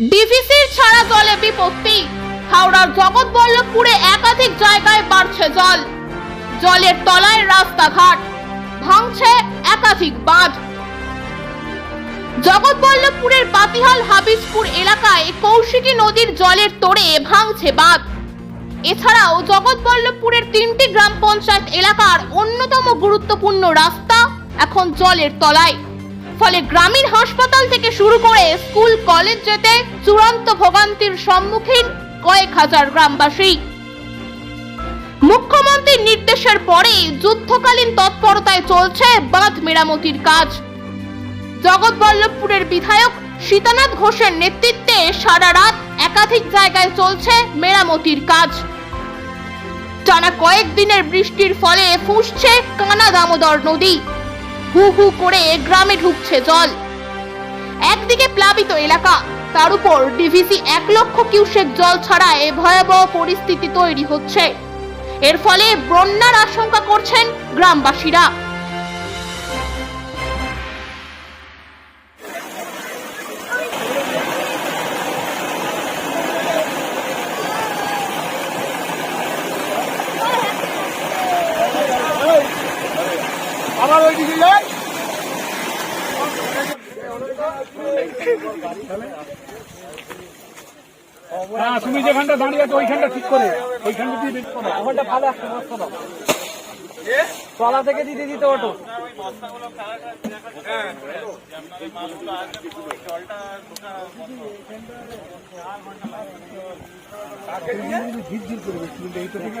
ডিভিসির ছাড়া জলে বিপত্তি। হাওড়ার জগৎবল্লভপুরে একাধিক জায়গায় বাড়ছে জল। জলের তলায় রাস্তাঘাট। ভাঙছে একাধিক বাঁধ। জগৎবল্লভপুরের পাতিহাল হাবিজপুর এলাকায় কৌশিকী নদীর জলের তোড়ে ভাঙছে বাঁধ। এছাড়াও জগৎবল্লভপুরের তিনটি গ্রাম পঞ্চায়েত এলাকার অন্যতম গুরুত্বপূর্ণ রাস্তা এখন জলের তলায়। ফলে গ্রামীণ হাসপাতাল থেকে শুরু করে স্কুল, কলেজ যেতে চূড়ান্ত ভোগান্তির সম্মুখীন কয়েক হাজার গ্রামবাসী। মুখ্যমন্ত্রীর নির্দেশের পরেই যুদ্ধকালীন তৎপরতায় চলছে বাঁধ মেরামতির কাজ। জগৎবল্লভপুরের বিধায়ক সীতানাথ ঘোষের নেতৃত্বে সারা রাত একাধিক জায়গায় চলছে মেরামতির কাজ। টানা কয়েক দিনের বৃষ্টির ফলে ফুঁসছে কানা দামোদর নদী। হু হু করে গ্রামে ঢুকছে জল। একদিকে প্লাবিত এলাকা, তার উপর ডিভিসি এক লক্ষ কিউসেক জল ছাড়ায় ভয়াবহ পরিস্থিতি তৈরি হচ্ছে। এর ফলে বন্যার আশঙ্কা করছেন গ্রামবাসীরা। ওই দিকে হ্যাঁ তুমি যেখানটা দাঁড়িয়ে আছো ওইখানটা ঠিক করে। ওইখানটা দিয়ে ওখানটা ভালো আসছে বসতো দাও। তলা থেকে দিতে দিতে ওটো ঝিরঝির করবে কিন্তু এইটা থেকে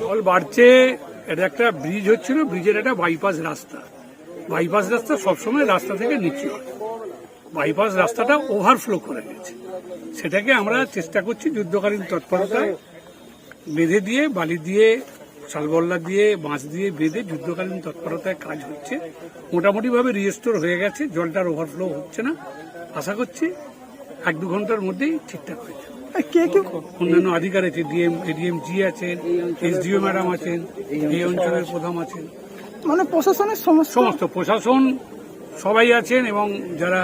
জল বাড়ছে, এটা একটা ব্রিজ হচ্ছিল ব্রিজের একটা বাইপাস রাস্তা। বাইপাস রাস্তা সবসময় রাস্তা থেকে নিচু হয়। বাইপাস রাস্তাটা ওভারফ্লো করে গেছে সেটাকে আমরা চেষ্টা করছি যুদ্ধকালীন তৎপরতায় বেঁধে দিয়ে, বালি দিয়ে, শালবল্লা দিয়ে, বাঁশ দিয়ে বেঁধে যুদ্ধকালীন তৎপরতায় কাজ হচ্ছে। মোটামুটিভাবে রিস্টোর হয়ে গেছে, জলটার ওভারফ্লো হচ্ছে না। আশা করছি এক দু ঘণ্টার মধ্যেই ঠিকঠাক হয়ে যাবে। কে কে? অন্যান্য আধিকার আছে ডিএম এডিএম জি আছেন এসডিও ম্যাডাম আছেন এই অঞ্চলের প্রধান আছেন। মানে প্রশাসনের সমস্ত সমস্ত প্রশাসন সবাই আছেন এবং যারা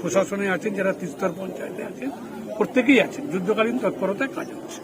প্রশাসনে আছেন যারা তিস্তর পঞ্চায়েতে আছেন প্রত্যেকেই আছেন। যুদ্ধকালীন তৎপরতায় কাজ হচ্ছে।